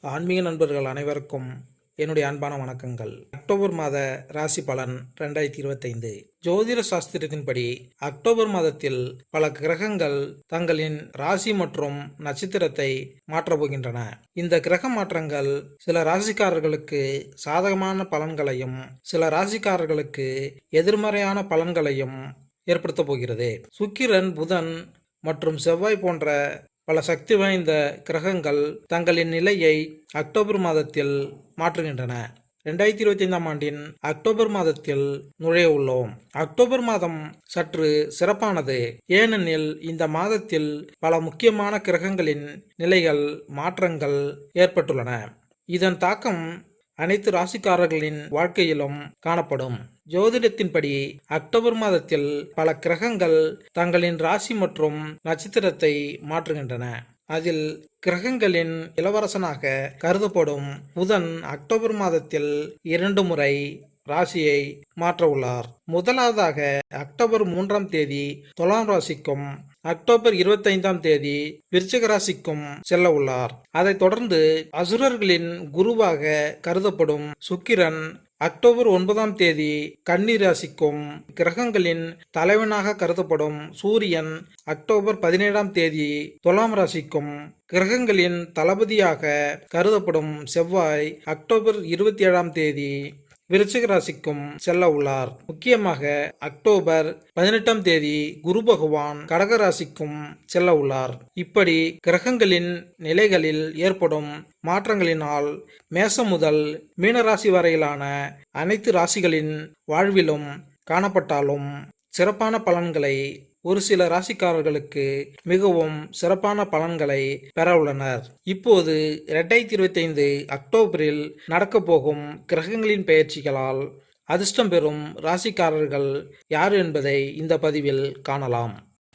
ஆன்மீக நண்பர்கள் அனைவருக்கும் என்னுடைய அன்பான வணக்கங்கள். அக்டோபர் மாத ராசி பலன் ரெண்டாயிரத்தி இருபத்தைந்து. ஜோதிட சாஸ்திரத்தின்படி அக்டோபர் மாதத்தில் பல கிரகங்கள் தங்களின் ராசி மற்றும் நட்சத்திரத்தை மாற்றப் போகின்றன. இந்த கிரக மாற்றங்கள் சில ராசிக்காரர்களுக்கு சாதகமான பலன்களையும் சில ராசிக்காரர்களுக்கு எதிர்மறையான பலன்களையும் ஏற்படுத்தப் போகிறது. சுக்கிரன் புதன் மற்றும் செவ்வாய் போன்ற பல சக்தி வாய்ந்த கிரகங்கள் தங்களின் நிலையை அக்டோபர் மாதத்தில் மாற்றுகின்றன. ரெண்டாயிரத்தி இருபத்தி ஐந்தாம் ஆண்டின் அக்டோபர் மாதத்தில் நுழைய உள்ளோம். அக்டோபர் மாதம் சற்று சிறப்பானது. ஏனெனில் இந்த மாதத்தில் பல முக்கியமான கிரகங்களின் நிலைகள் மாற்றங்கள் ஏற்பட்டுள்ளன. இதன் தாக்கம் அனைத்து ராசிக்காரர்களின் வாழ்க்கையிலும் காணப்படும். ஜோதிடத்தின்படி அக்டோபர் மாதத்தில் பல கிரகங்கள் தங்களின் ராசி மற்றும் நட்சத்திரத்தை மாற்றுகின்றன. அதில் கிரகங்களின் இளவரசனாக கருதப்படும் புதன் அக்டோபர் மாதத்தில் இரண்டு முறை ராசியை மாற்ற உள்ளார் முதலாவதாக அக்டோபர் மூன்றாம் தேதி துலாம் ராசிக்கும் அக்டோபர் இருபத்தைந்தாம் தேதி விருச்சிக ராசிக்கும் செல்ல உள்ளார். அதைத் தொடர்ந்து அசுரர்களின் குருவாக கருதப்படும் சுக்கிரன் அக்டோபர் ஒன்பதாம் தேதி கன்னி ராசிக்கும் கிரகங்களின் தலைவனாக கருதப்படும் சூரியன் அக்டோபர் பதினேழாம் தேதி துலாம் ராசிக்கும் கிரகங்களின் தளபதியாக கருதப்படும் செவ்வாய் அக்டோபர் இருபத்தி ஏழாம் தேதி விருச்சிக ராசிக்கும் செல்ல உள்ளார். முக்கியமாக அக்டோபர் பதினெட்டாம் தேதி குரு பகவான் கடக ராசிக்கும் செல்ல உள்ளார். இப்படி கிரகங்களின் நிலைகளில் ஏற்படும் மாற்றங்களினால் மேசம் முதல் மீனராசி வரையிலான அனைத்து ராசிகளின் வாழ்விலும் காணப்பட்டாலும் சிறப்பான பலன்களை ஒரு சில ராசிக்காரர்களுக்கு மிகவும் சிறப்பான பலன்களை பெற உள்ளனர். இப்போது இரண்டாயிரத்தி இருபத்தைந்து அக்டோபரில் நடக்க போகும் கிரகங்களின் பெயர்ச்சிகளால் அதிர்ஷ்டம் பெறும் ராசிக்காரர்கள் யார் என்பதை இந்த பதிவில் காணலாம்.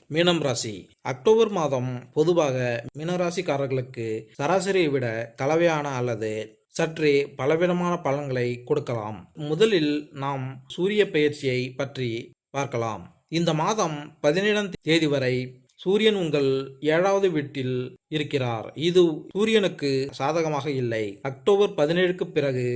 மீனம் ராசி. அக்டோபர் மாதம் பொதுவாக மீனராசிக்காரர்களுக்கு சராசரியை விட கலவையான அல்லது சற்றே பலவிதமான பலன்களை கொடுக்கலாம். முதலில் நாம் சூரிய பயிற்சியை பற்றி பார்க்கலாம். இந்த மாதம் பதினேழாம் தேதி வரை சூரியன் உங்கள் ஏழாவது வீட்டில் இருக்கிறார். இது சூரியனுக்கு சாதகமாக இல்லை. அக்டோபர் பதினேழுக்கு பிறகு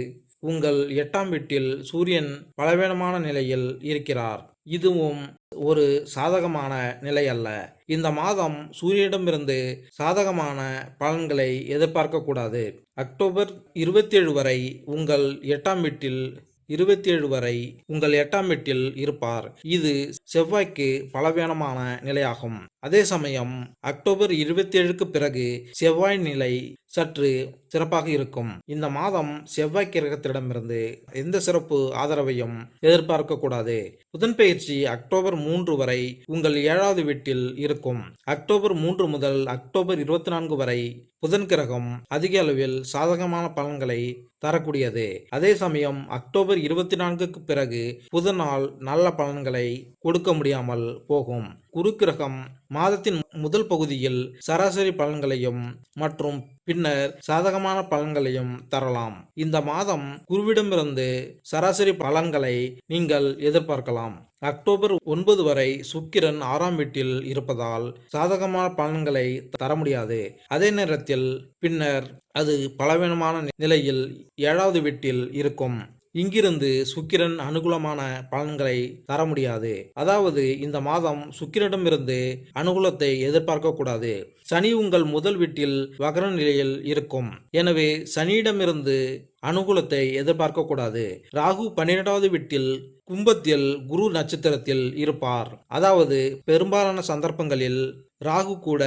உங்கள் எட்டாம் வீட்டில் சூரியன் பலவீனமான நிலையில் இருக்கிறார். இதுவும் ஒரு சாதகமான நிலை அல்ல. இந்த மாதம் சூரியனிடமிருந்து சாதகமான பலன்களை எதிர்பார்க்கக்கூடாது. அக்டோபர் இருபத்தேழு வரை உங்கள் எட்டாம் வீட்டில் இருபத்தி ஏழு வரை உங்கள் எட்டாம் வீட்டில் இருப்பார். இது செவ்வாய்க்கு பலவீனமான நிலையாகும். அதே சமயம் அக்டோபர் இருபத்தி ஏழுக்கு பிறகு செவ்வாய் நிலை சற்று சிறப்பாக இருக்கும். இந்த மாதம் செவ்வாய் கிரகத்திடமிருந்து எந்த சிறப்பு ஆதரவையும் எதிர்பார்க்க கூடாது. புதன் பயிற்சி அக்டோபர் மூன்று வரை உங்கள் ஏழாவது வீட்டில் இருக்கும். அக்டோபர் மூன்று முதல் அக்டோபர் இருபத்தி நான்கு வரை புதன் கிரகம் அதிக அளவில் சாதகமான பலன்களை தரக்கூடியது. அதே சமயம் அக்டோபர் இருபத்தி நான்குக்கு பிறகு புதனால் நல்ல பலன்களை கொடுக்க முடியாமல் போகும். குரு கிரகம் மாதத்தின் முதல் பகுதியில் சராசரி பலன்களையும் மற்றும் பின்னர் சாதகமான பலன்களையும் தரலாம். இந்த மாதம் குருவிடமிருந்து சராசரி பலன்களை நீங்கள் எதிர்பார்க்கலாம். அக்டோபர் ஒன்பது வரை சுக்கிரன் ஆறாம் வீட்டில் இருப்பதால் சாதகமான பலன்களை தர முடியாது. அதே நேரத்தில் பின்னர் அது பலவீனமான நிலையில் ஏழாவது வீட்டில் இருக்கும். இங்கிருந்து சுக்கிரன் அனுகூலமான பலன்களை தர முடியாது அதாவது இந்த மாதம் சுக்கிரனிடமிருந்து அனுகூலத்தை எதிர்பார்க்க கூடாது சனி உங்கள் முதல் வீட்டில் வகர நிலையில் இருக்கும். எனவே சனியிடமிருந்து அனுகூலத்தை எதிர்பார்க்க கூடாது ராகு பன்னிரெண்டாவது வீட்டில் கும்பத்தில் குரு நட்சத்திரத்தில் இருப்பார். அதாவது பெரும்பாலான சந்தர்ப்பங்களில் ராகு கூட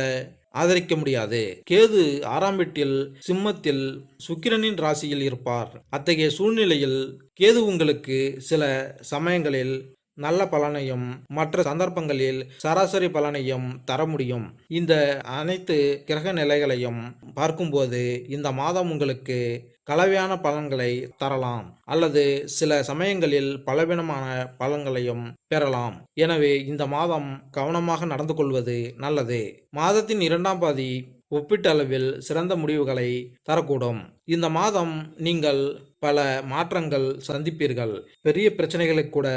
ஆதரிக்க முடியாது. கேது ஆறாம் வீட்டில் சிம்மத்தில் சுக்கிரனின் ராசியில் இருப்பார். அத்தகைய சூழ்நிலையில் கேது உங்களுக்கு சில சமயங்களில் நல்ல பலனையும் மற்ற சந்தர்ப்பங்களில் சராசரி பலனையும் தர முடியும். இந்த அனைத்து கிரக நிலைகளையும் பார்க்கும்போது இந்த மாதம் உங்களுக்கு கலவையான பலன்களை தரலாம் அல்லது சில சமயங்களில் பலவீனமான பலன்களையும் பெறலாம். எனவே இந்த மாதம் கவனமாக நடந்து கொள்வது நல்லது. மாதத்தின் இரண்டாம் பாதி ஒப்பீட்டளவில் சிறந்த முடிவுகளை தரக்கூடும். இந்த மாதம் நீங்கள் பல மாற்றங்கள் சந்திப்பீர்கள். பெரிய பிரச்சனைகளை கூட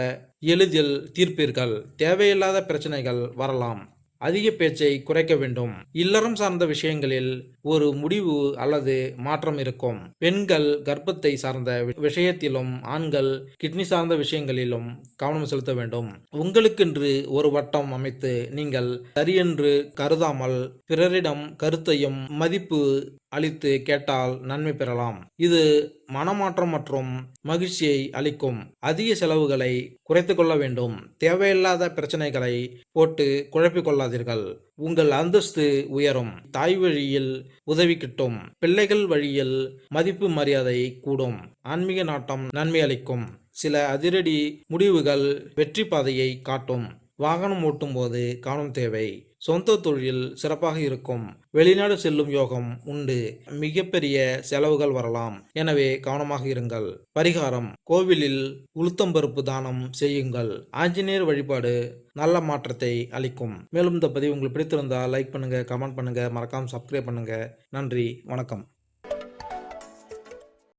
எளிதில் தீர்ப்பீர்கள். தேவையில்லாத பிரச்சனைகள் வரலாம். அதிக பேச்சை குறைக்க வேண்டும். இல்லறம் சார்ந்த விஷயங்களில் ஒரு முடிவு அல்லது மாற்றம் இருக்கும். பெண்கள் கர்ப்பத்தை சார்ந்த வி- விஷயத்திலும் ஆண்கள் கிட்னி சார்ந்த விஷயங்களிலும் கவனம் செலுத்த வேண்டும். உங்களுக்கென்று ஒரு வட்டம் அமைத்து நீங்கள் சரியென்று கருதாமல் பிறரிடம் கருத்தையும் மதிப்பு அளித்து கேட்டால் நன்மை பெறலாம். இது மனமாற்றம் மற்றும் மகிழ்ச்சியை அளிக்கும் அதிக செலவுகளை குறைத்து கொள்ள வேண்டும். தேவையில்லாத பிரச்சனைகளை போட்டு குழப்பிக் கொள்ளாதீர்கள். உங்கள் அந்தஸ்து உயரும். தாய் வழியில் உதவி கிட்டும். பிள்ளைகள் வழியில் மதிப்பு மரியாதை கூடும். ஆன்மீக நாட்டம் நன்மை அளிக்கும். சில அதிரடி முடிவுகள் வெற்றி பாதையை காட்டும். வாகனம் ஓட்டும் போது கவனம் தேவை. சொந்த தொழில் சிறப்பாக இருக்கும். வெளிநாடு செல்லும் யோகம் உண்டு. மிகப்பெரிய செலவுகள் வரலாம். எனவே கவனமாக இருங்கள். பரிகாரம். கோவிலில் உளுத்தம்பருப்பு தானம் செய்யுங்கள். ஆஞ்சநேயர் வழிபாடு நல்ல மாற்றத்தை அளிக்கும். மேலும் இந்த பதிவு உங்களுக்கு பிடித்திருந்தால் லைக் பண்ணுங்க கமெண்ட் பண்ணுங்க மறக்காம சப்ஸ்கிரைப் பண்ணுங்க. நன்றி. வணக்கம்.